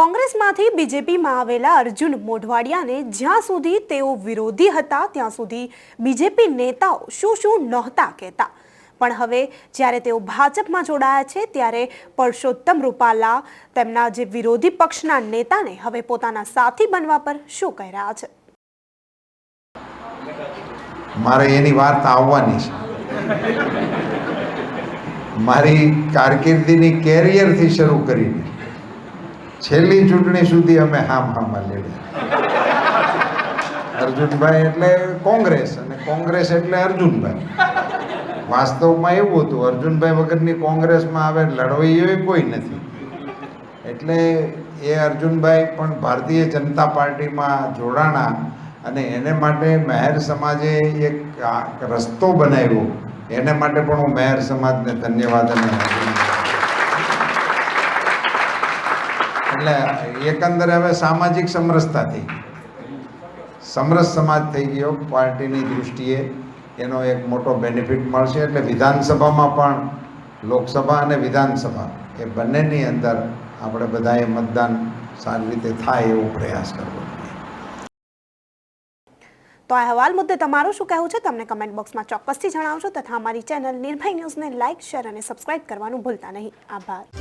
કોંગ્રેસમાંથી બીજેપીમાં આવેલા અર્જુન મોઢવાડિયાને જ્યાં સુધી તેઓ વિરોધી હતા, ત્યાં સુધી બીજેપી નેતાઓ શું શું નહોતા કહેતા. પણ હવે જ્યારે તેઓ ભાજપમાં જોડાયા છે, ત્યારે પરસોત્તમ રૂપાલા તેમના જે વિરોધી પક્ષના નેતાને હવે પોતાના સાથી બનવા પર શું કહી રહ્યા છે? મારે એની વાર્તા આવવાની છે. મારી કારકિર્દીની કેરિયરથી શરૂ કરીને છેલ્લી ચૂંટણી સુધી અમે હામ હામાં લડ્યા. અર્જુનભાઈ એટલે કોંગ્રેસ અને કોંગ્રેસ એટલે અર્જુનભાઈ. વાસ્તવમાં એવું હતું, અર્જુનભાઈ વગરની કોંગ્રેસમાં આવે લડવૈયો કોઈ નથી. એટલે એ અર્જુનભાઈ પણ ભારતીય જનતા પાર્ટીમાં જોડાણા અને એને માટે મહેર સમાજે એક રસ્તો બનાવ્યો. એને માટે પણ હું મહેર સમાજને ધન્યવાદ અને એટલે એકંદરે હવે સામાજિક સમરસતા થઈ સમરસ સમાજ થઈ ગયો, પાર્ટીની દૃષ્ટિએ એનો એક મોટો બેનિફિટ મળશે એટલે વિધાનસભામાં પણ લોકસભા અને વિધાનસભા એ બંનેની અંદર આપણે બધાએ મતદાન સારી રીતે થાય એવો પ્રયાસ કરવો તો આ અહેવાલ મુદ્દે તમારું શું કહેવું છે તમને કમેન્ટ બોક્સમાં ચોક્કસથી જણાવશો તથા અમારી ચેનલ નિર્ભય ન્યૂઝને લાઇક શેર અને સબસ્ક્રાઇબ કરવાનું ભૂલતા નહીં. આભાર.